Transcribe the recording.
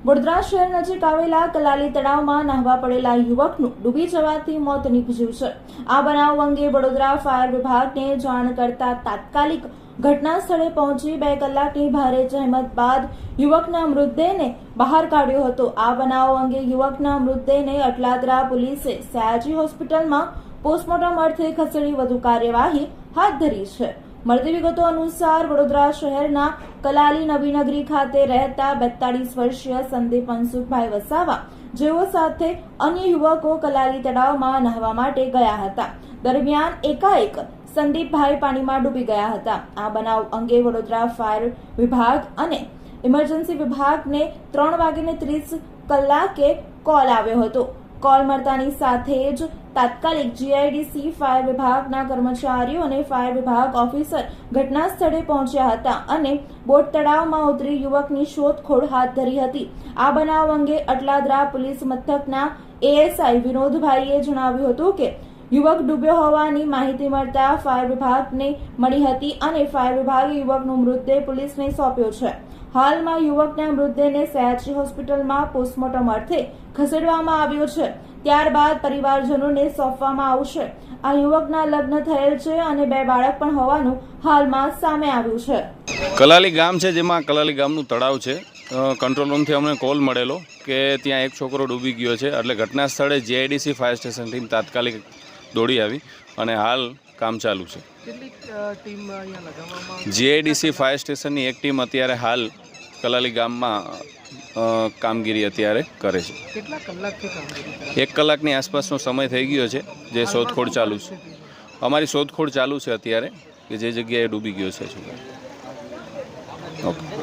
વડોદરા શહેર નજીક આવેલા કલાલી તળાવમાં નાહવા પડેલા યુવકનું ડૂબી જવાથી મોત નીપજ્યું છે. આ બનાવ અંગે વડોદરા ફાયર વિભાગને જાણ કરતા તાત્કાલિક ઘટના સ્થળે પહોંચી બે કલાકની ભારે જહેમત બાદ યુવકના મૃતદેહને બહાર કાઢ્યો હતો. આ બનાવ અંગે યુવકના મૃતદેહને અટલાદરા પોલીસે સયાજી હોસ્પિટલમાં પોસ્ટમોર્ટમ અર્થે ખસેડી વધુ કાર્યવાહી હાથ ધરી છે. મળતી વિગતો અનુસાર વડોદરા શહેરના કલાલી નવીનગરી ખાતે રહેતા બેતાળીસ વર્ષીય સંદીપ મનસુખભાઈ વસાવા જેઓ સાથે અન્ય યુવકો કલાલી તળાવમાં નહાવા માટે ગયા હતા. દરમિયાન એકાએક સંદીપભાઈ પાણીમાં ડૂબી ગયા હતા. આ બનાવ અંગે વડોદરા ફાયર વિભાગ અને ઇમરજન્સી વિભાગને ત્રણ વાગીને ત્રીસ કલાકે કોલ આવ્યો હતો. કોલ મળતાની સાથે જ તાત્કાલિક જીઆઈડીસી ફાયર વિભાગના કર્મચારીઓ અને ફાયર વિભાગ ઓફિસર ઘટના સ્થળે પહોંચ્યા હતા અને બોટ તળાવમાં ઉતરી યુવકની શોધખોળ હાથ ધરી હતી. આ બનાવ અંગે અટલાદરા પોલીસ મથકના એએસઆઈ વિનોદભાઈએ જણાવ્યું હતું કે યુવક ડૂબ્યો હોવાની માહિતી મળતા ફાયર વિભાગને મળી હતી અને ફાયર વિભાગે યુવકનો મૃતદેહ પોલીસને સોંપ્યો છે. હાલમાં યુવકના મૃતદેહને સયાજી હોસ્પિટલમાં પોસ્ટમોર્ટમ અર્થે ખસેડવામાં આવ્યો છે. ત્યારબાદ પરિવારજનોને સોંપવામાં આવશે. આ યુવકના લગ્ન થયેલ છે અને બે બાળક પણ હોવાનું હાલમાં સામે આવ્યું છે. કલાલી ગામ છે જેમાં કલાલી ગામનું તળાવ છે. કંટ્રોલ રૂમથી અમને કોલ મળેલો કે ત્યાં એક છોકરો ડૂબી ગયો છે. એટલે ઘટના સ્થળે જીઆઈડીસી ફાયર સ્ટેશન ટીમ તાત્કાલિક દોડી આવી અને હાલ કામ ચાલુ છે? જીઆઈડીસી ફાયર સ્ટેશનની એક ટીમ અત્યારે હાલ કલાલી ગામમાં કામગીરી અત્યારે કરે છે? એક કલાકની આસપાસનો સમય થઈ ગયો છે જે શોધખોળ ચાલુ છે. અમારી શોધખોળ ચાલુ છે અત્યારે કે જે જગ્યાએ ડૂબી ગયો છે છોકરો. ઓકે